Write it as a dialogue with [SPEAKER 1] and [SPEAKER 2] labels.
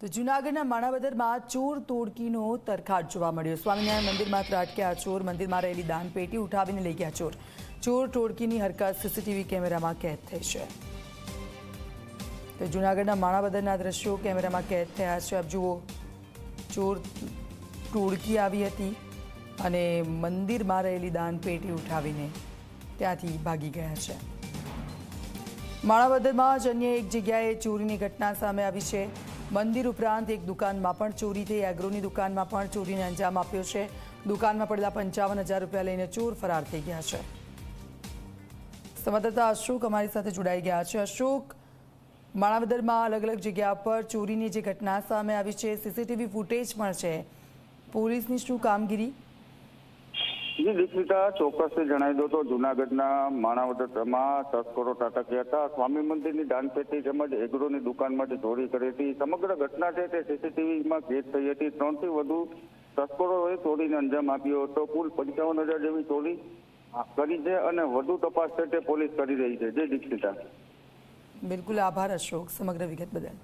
[SPEAKER 1] તો જૂનાગઢના માણાવદરમાં ચોર તોડકીનો તરખાટ જોવા મળ્યો. સ્વામિનારાયણ મંદિરમાં ત્રાટક્યા ચોર, મંદિરમાં રહેલી દાનપેટી ઉઠાવીને લઈ ગયા ચોર. ચોર ટોળકીની હરકત સીસીટીવી કેમેરામાં કેદ થઈ છે. તો જૂનાગઢના માણાવદરના દ્રશ્યો કેમેરામાં કેદ થયા છે. આપ જુઓ, ચોર ટોળકી આવી હતી અને મંદિરમાં રહેલી દાનપેટી ઉઠાવીને ત્યાંથી ભાગી ગયા છે. માણાવદરમાં જ અન્ય એક જગ્યાએ ચોરીની ઘટના સામે આવી છે. મંદિર ઉપરાંત એક દુકાનમાં પણ ચોરી થઈ. એગ્રોની દુકાનમાં પણ ચોરીને અંજામ આપ્યો છે. દુકાનમાં પડેલા પંચાવન હજાર રૂપિયા લઈને ચોર ફરાર થઈ ગયા છે. સંવાદદાતા અશોક અમારી સાથે જોડાઈ ગયા છે. અશોક, માણાવદરમાં અલગ અલગ જગ્યા પર ચોરીની જે ઘટના સામે આવી છે, સીસીટીવી ફૂટેજ પણ છે. પોલીસની શું કામગીરી?
[SPEAKER 2] જી દીક્ષિતા ચોક્કસથી જણાવી દો તો જુનાગઢના માણાવદરમાં તસ્કરો ત્રાટક્યા હતા. સ્વામી મંદિરની દાનપેટી તેમજ એગ્રોની દુકાનમાંથી ચોરી કરી હતી. સમગ્ર ઘટના છે તે સીસીટીવીમાં કેદ થઈ હતી. ત્રણથી વધુ તસ્કરોએ ચોરીને અંજામ આપ્યો હતો. કુલ પંચાવન હજાર જેવી ચોરી કરી છે અને વધુ તપાસ છે તે પોલીસ કરી રહી છે. જે દીક્ષિતા.
[SPEAKER 1] બિલકુલ આભાર અશોક. સમગ્ર વિગત બદલ.